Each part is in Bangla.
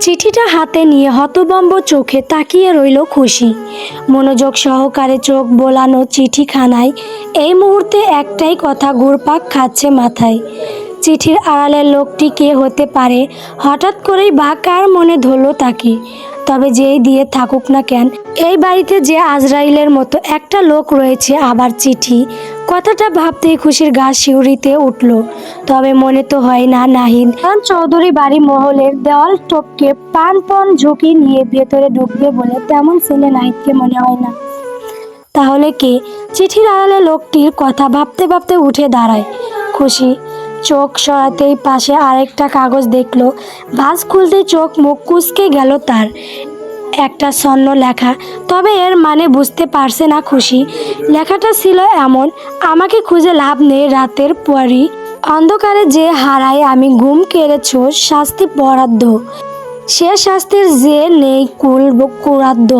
চিঠিটা হাতে নিয়ে হতবম্ব চোখে তাকিয়ে রইল খুশি। মনোযোগ সহকারে চোখ বোলানো চিঠিখানায় এই মুহূর্তে একটাই কথা ঘুরপাক খাচ্ছে মাথায়। চিঠির আড়ালের লোকটি কে হতে পারে? হঠাৎ করেই বা কার মনে ধরলো তাকে? তবে যেই দিয়ে থাকুক না কেন, এই বাড়িতে যে আজরাইলের মতো একটা লোক রয়েছে আবার চিঠি। কথাটা ভাবতেই খুশির গা শিউরিতে উঠল। তবে মনে তো হয় না নাহিদ। কারণ চৌধুরী বাড়ি মহলের দেওয়াল টপকে পান পন ঝুঁকি নিয়ে ভেতরে ঢুকবে বলে তেমন ছেলে নাহিদকে মনে হয় না। তাহলে কে? চিঠির আড়ালে লোকটির কথা ভাবতে ভাবতে উঠে দাঁড়ায়। খুশি চোখ সরাতেই পাশে আরেকটা কাগজ দেখল। ভাঁজ খুলতে চোখ মুখ কুচকে গেল তার। একটা স্বর্ণ লেখা। তবে এর মানে বুঝতে পারছে না খুশি। লেখাটা ছিল এমন, আমাকে খুঁজে লাভ নেই রাতের পরই। অন্ধকারে যে হারায় আমি ঘুম কেড়েছ শাস্তি বরাদ্দ। সে শাস্তির যে নেই কুল কুরাদ্দ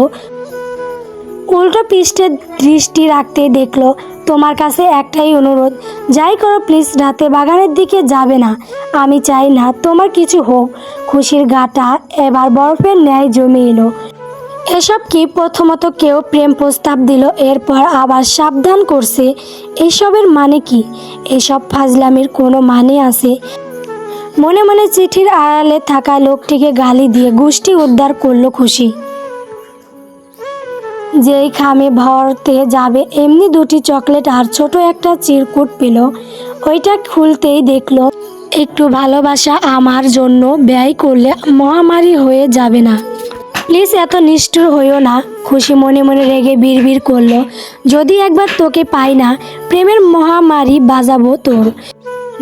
উল্টো পৃষ্ঠে দৃষ্টি রাখতে দেখল তোমার কাছে একটাই অনুরোধ, যাই করো প্লিজ রাতে বাগানের দিকে যাবে না। আমি চাই না তোমার কিছু হোক। খুশির গাটা এবার বরফের ন্যায় জমে এলো। এসব কি প্রথমত কেউ প্রেম প্রস্তাব দিল, এরপর আবার সাবধান করছে? এসবের মানে কি? এসব ফাজলামির কোনো মানে আছে? মনে মনে চিঠির আড়ালে থাকা লোকটিকে গালি দিয়ে গোষ্ঠী উদ্ধার করল খুশি। যেই খামে ভরতে যাবে, এমনি দুটি চকলেট আর ছোট একটা চিরকুট পেল। ওইটা খুলতেই দেখল, একটু ভালোবাসা আমার জন্য ব্যয় করলে মহামারী হয়ে যাবে না। প্লিজ এত নিষ্ঠুর হইও না, খুশি মনে মনে রেগে বিড়বিড় করল, যদি একবার তোকে পাই না, প্রেমের মহামারী বাজাবো তোর।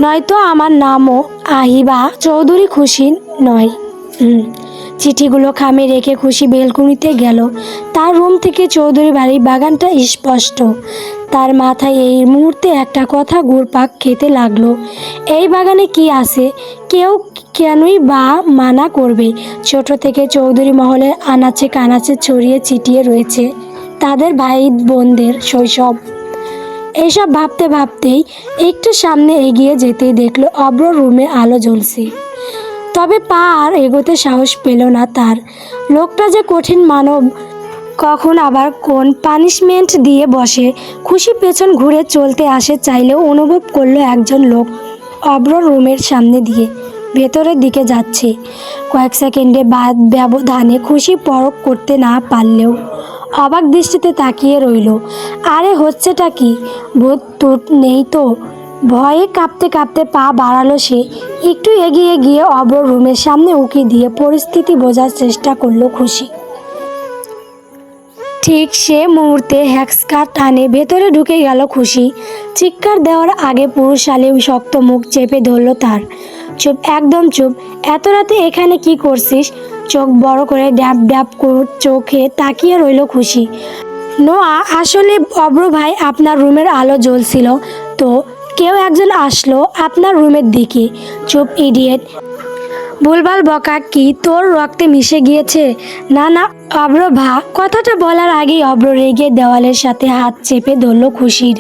নয়তো আমার নামও আহিবা চৌধুরী খুশি নয়। হুম। চিঠিগুলো খামে রেখে খুশি বেলকুনিতে গেল। তার রুম থেকে চৌধুরী বাড়ির বাগানটা স্পষ্ট। তার মাথায় এই মুহূর্তে একটা কথা ঘুরপাক খেতে লাগল। এই বাগানে কি আছে? কেউ কেনই বা মানা করবে। ছোট থেকে চৌধুরী মহলের আনাচে কানাচে ছড়িয়ে ছিটিয়ে রয়েছে তাদের ভাই বোনদের শৈশব। এইসব ভাবতে ভাবতেই একটু সামনে এগিয়ে যেতেই দেখল অব্র রুমে আলো জ্বলছে। তবে পা আর এগোতে সাহস পেল না তার। লোকটা যে কঠিন মানব, কখন আবার কোন পানিশমেন্ট দিয়ে বসে? খুশি পেছন ঘুরে চলতে আসে, চাইলেও অনুভব করল একজন লোক অব্র রুমের সামনে দিয়ে। ভেতরের দিকে যাচ্ছে। কয়েক সেকেন্ডে বাদ ব্যবধানে খুশি পরক করতে না পারলেও অবাক দৃষ্টিতে তাকিয়ে রইল। আরে, হচ্ছেটা কি? ভূত টুট নেই তো? ভয়ে কাঁপতে কাঁপতে পা বাড়ালো সে। একটু এগিয়ে গিয়ে অব্র রুমের সামনে উঁকি দিয়ে পরিস্থিতি বোঝার চেষ্টা করল খুশি। ঠিক সে মুহূর্তে হ্যাক্সকার টানে, ভেতরে ঢুকে গেল খুশি। চিৎকার দেওয়ার আগে পুরুষালী শক্ত মুখ চেপে ধরল তার। চুপ, একদম চুপ। এত রাতে এখানে কি করছিস? চোখ বড় করে ড্যাব ড্যাব চোখে তাকিয়ে রইল খুশি। নোয়া, আসলে অব্র ভাই আপনার রুমের আলো জ্বলছিল, তো কেউ একজন আসলো আপনার রুমের দিকে। চুপ ইডিয়েট। ভুলভাল বকা কি তোর রক্তে মিশে গিয়েছে? না না অব্র ভা, কথাটা বলার আগেই অব্র রেগে দেওয়ালের সাথে হাত চেপে ধরল খুশির।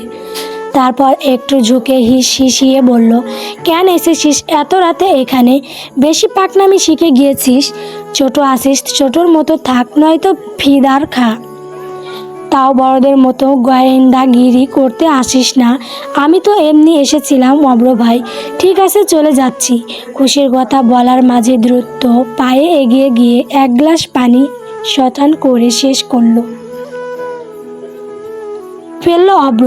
তারপর একটু ঝুঁকে হিস হিসিয়ে বলল, কেন এসেছিস? এত রাতে এখানে। বেশি পাকনামি শিখে গিয়েছিস। ছোট আসিস, ছোটোর মতো থাক, নয়তো ফিদার খা। তাও বড়দের মতো গোয়েন্দাগিরি করতে আসিস না। আমি তো এমনি এসেছিলাম অব্র ভাই। ঠিক আছে, চলে যাচ্ছি। খুশির কথা বলার মাঝে দ্রুত পায়ে এগিয়ে গিয়ে এক গ্লাস পানি শতান করে শেষ করল। ফেলল অব্র।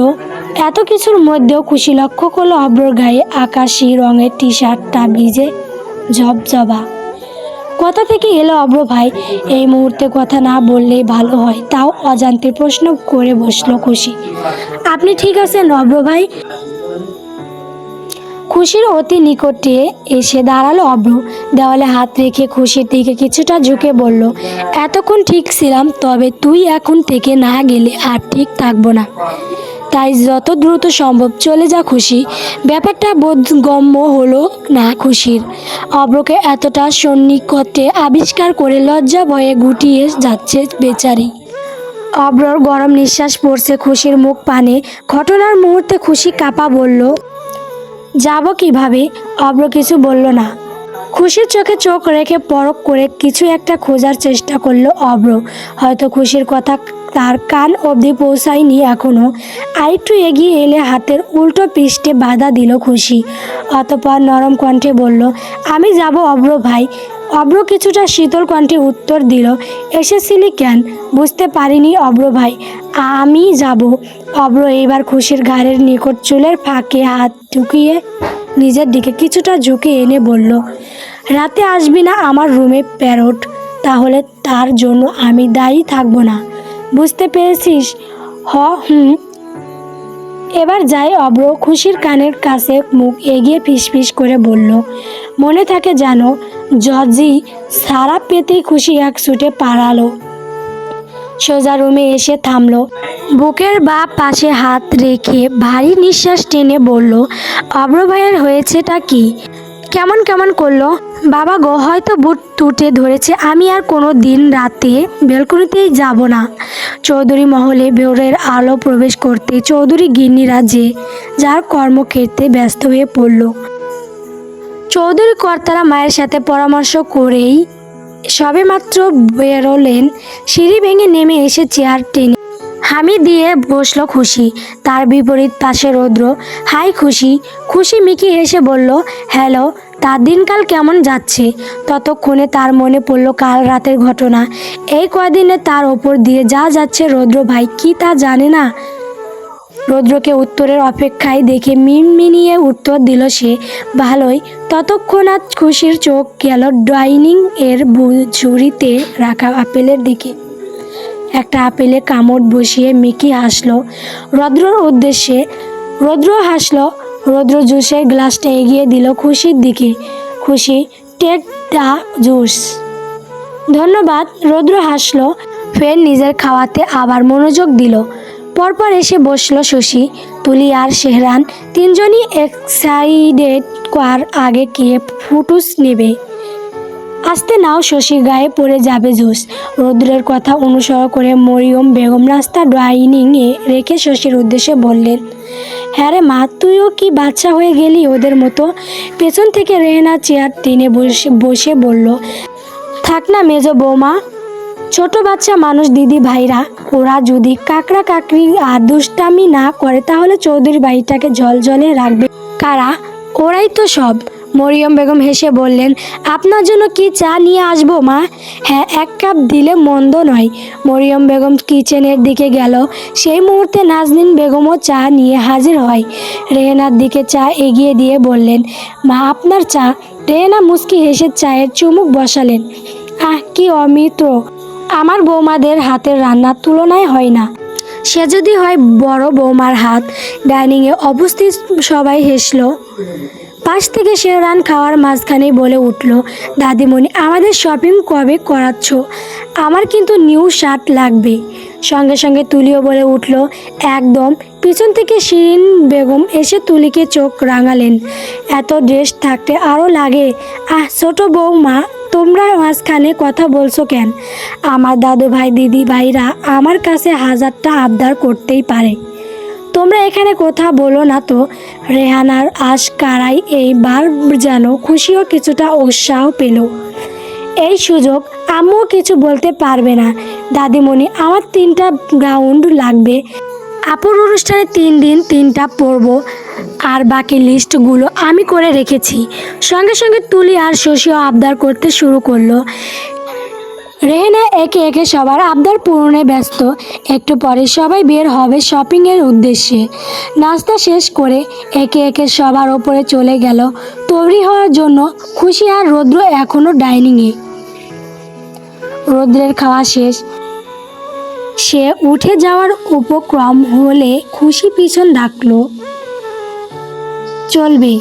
এত কিছুর মধ্যেও খুশি লক্ষ্য করল অব্রর গায়ে আকাশি রঙের টি শার্টটা ভিজে জবজবা কোথা থেকে এলো অব্র ভাই, এই মুহূর্তে কথা না বললেই ভালো হয়। তাও অজান্তে প্রশ্ন করে বসল খুশি। আপনি ঠিক আছেন অব্র ভাই? খুশির অতি নিকটে এসে দাঁড়াল অব্র দেওয়ালে হাত রেখে খুশির দিকে কিছুটা ঝুঁকে বলল, এতক্ষণ ঠিক ছিলাম, তবে তুই এখন থেকে না গেলে আর ঠিক থাকব না। তাই যত দ্রুত সম্ভব চলে যা খুশি। ব্যাপারটা বোধগম্য হলো না খুশির। অব্রকে এতটা সন্নিকটে আবিষ্কার করে লজ্জা ভয়ে গুটিয়ে যাচ্ছে বেচারি। অব্রর গরম নিঃশ্বাস পড়ছে খুশির মুখ পানে। ঘটনার মুহূর্তে খুশি কাপা বলল, যাব কীভাবে? অব্র কিছু বলল না। খুশির চোখে চোখ রেখে পরক করে কিছু একটা খোঁজার চেষ্টা করল অব্র। হয়তো খুশির কথা তার কান অবধি পৌঁছায়নি এখনও। আরেকটু এগিয়ে এলে হাতের উল্টো পৃষ্ঠে বাধা দিল খুশি। অতপর নরম কণ্ঠে বলল, আমি যাব অব্র ভাই। অব্র কিছুটা শীতল কণ্ঠে উত্তর দিল, এসেছিলি কেন? বুঝতে পারিনি অব্র ভাই, আমি যাব। অব্র এইবার খুশির ঘাড়ের নিকট চুলের ফাঁকে হাত ঢুকিয়ে নিজের দিকে কিছুটা ঝুঁকে এনে বলল, রাতে আসবি না আমার রুমে, প্যারট। তাহলে তার জন্য আমি দায়ী থাকব না। বুঝতে পেরেছিস? হ, হুম। এবার যাই অব্র খুশির কানের কাছে মুখ এগিয়ে ফিসফিস করে বলল, মনে থাকে জানো জর্জি সারা পেতেই খুশি এক ছুটে পাড়ালো। সোজা রুমে এসে থামলো। বুকের বা পাশে হাত রেখে ভারী নিঃশ্বাস টেনে বলল, অব্র ভাইয়ের হয়েছেটা কি? কেমন কেমন করল? বাবা গো, হয়তো বুট তুটে ধরেছে। আমি আর কোনো দিন রাতে বেলকনিতেই যাব না। চৌধুরী মহলে ভোরের আলো প্রবেশ করতে চৌধুরী গিন্নিরা যে যার কর্মক্ষেত্রে ব্যস্ত হয়ে পড়ল। চৌধুরী কর্তারা মায়ের সাথে পরামর্শ করেই সবেমাত্র বেরোলেন। সিঁড়ি ভেঙে নেমে এসে চেয়ার টেনে হামি দিয়ে বসল খুশি। তার বিপরীত পাশে রৌদ্র, হাই খুশি। খুশি মিকি এসে বলল, হ্যালো, তার দিনকাল কেমন যাচ্ছে? ততক্ষণে তার মনে পড়ল কাল রাতের ঘটনা। এই কয়দিনে তার ওপর দিয়ে যা যাচ্ছে রৌদ্র ভাই, কি তা জানে না? রৌদ্রকে উত্তরের অপেক্ষায় দেখে মিনমিনিয়ে উত্তর দিল সে, ভালোই। ততক্ষণাৎ খুশির চোখ গেল ডাইনিং এর ঝুড়িতে রাখা আপেলের দিকে। একটা আপেলে কামড় বসিয়ে মিকি হাসলো। রৌদ্রর উদ্দেশ্যে রৌদ্র হাসলো। রৌদ্র জুসের গ্লাসটা এগিয়ে দিল খুশির দিকে। খুশি টেক দ্য জুস। ধন্যবাদ, রৌদ্র হাসলো। ফের নিজের খাওয়াতে আবার মনোযোগ দিল। পরপর এসে বসল শশী। তুলি আর শেহরান তিনজনই এক্সাইডেড করার আগে কে ফুটুস নেবে। আসতে নাও, শশীর গায়ে পড়ে যাবে জুস রৌদ্রের কথা অনুসরণ করে মরিয়ম বেগম রাস্তা ডাইনিংয়ে রেখে শশীর উদ্দেশ্যে বললেন হ্যাঁ রে মা, তুইও কি বাচ্চা হয়ে গেলি ওদের মতো? পেছন থেকে রেহেনা চেয়ার টেনে বসে বসে বলল, থাক না মেজ বৌমা, ছোট বাচ্চা মানুষ দিদি ভাইরা, ওরা যদি কাকড়া কাকড়ি আর দুষ্টামি না করে তাহলে চৌধুরী বাড়িটাকে জল জলে রাখবে। কারা? ওরাই তো সব। মরিয়ম বেগম হেসে বললেন, আপনার জন্য কি চা নিয়ে আসব, মা? হ্যাঁ এক কাপ দিলে মন্দ নয়। মরিয়ম বেগম কিচেনের দিকে গেল। সেই মুহূর্তে নাজনীন বেগমও চা নিয়ে হাজির হয়। রেহেনার দিকে চা এগিয়ে দিয়ে বললেন, মা, আপনার চা। রেহেনা মুস্কি হেসে চায়ের চুমুক বসালেন, আহ, কি অমিত্র! আমার বৌমাদের হাতের রান্নার তুলনায় হয় না। সে যদি হয় বড় বৌমার হাত। ডাইনিংয়ে অবস্থিত সবাই হেসলো। পাশ থেকে সে রান খাওয়ার মাঝখানেই বলে উঠল, দাদিমণি, আমাদের শপিং কবে করাচ্ছ? আমার কিন্তু নিউ শার্ট লাগবে। সঙ্গে সঙ্গে তুলিও বলে উঠল, একদম। পিছন থেকে শিরিন বেগম এসে তুলিকে চোখ রাঙালেন। এত ড্রেস থাকতে আরও লাগে? আহ, ছোট বৌমা, তোমরা মাঝখানে কথা বলছো কেন? আমার দাদু ভাই দিদি ভাইরা আমার কাছে হাজারটা আবদার করতেই পারে। তোমরা এখানে কথা বলো না তো। রেহানার আশ কারাই এইবার যেন খুশিও কিছুটা উৎসাহ পেল। এই সুযোগ আম্মুও কিছু বলতে পারবে না। দাদিমণি, আমার তিনটা গ্রাউন্ড লাগবে। আপুর অনুষ্ঠানে তিন দিন তিনটা পড়ব আর বাকি লিস্টগুলো আমি করে রেখেছি। সঙ্গে সঙ্গে তুলি আর শশীও আবদার করতে শুরু করল। রেহেনা একে একে সবার আবদার পূরণে ব্যস্ত। একটু পরে সবাই বের হবে শপিংয়ের উদ্দেশ্যে। নাস্তা শেষ করে একে একে সবার ওপরে চলে গেল। তৈরি হওয়ার জন্য খুশি আর রৌদ্র এখনও ডাইনিংয়ে। রৌদ্রের খাওয়া শেষ। সে উঠে যাওয়ার উপক্রম হলে খুশি পিছন ডাকলো, চলবে।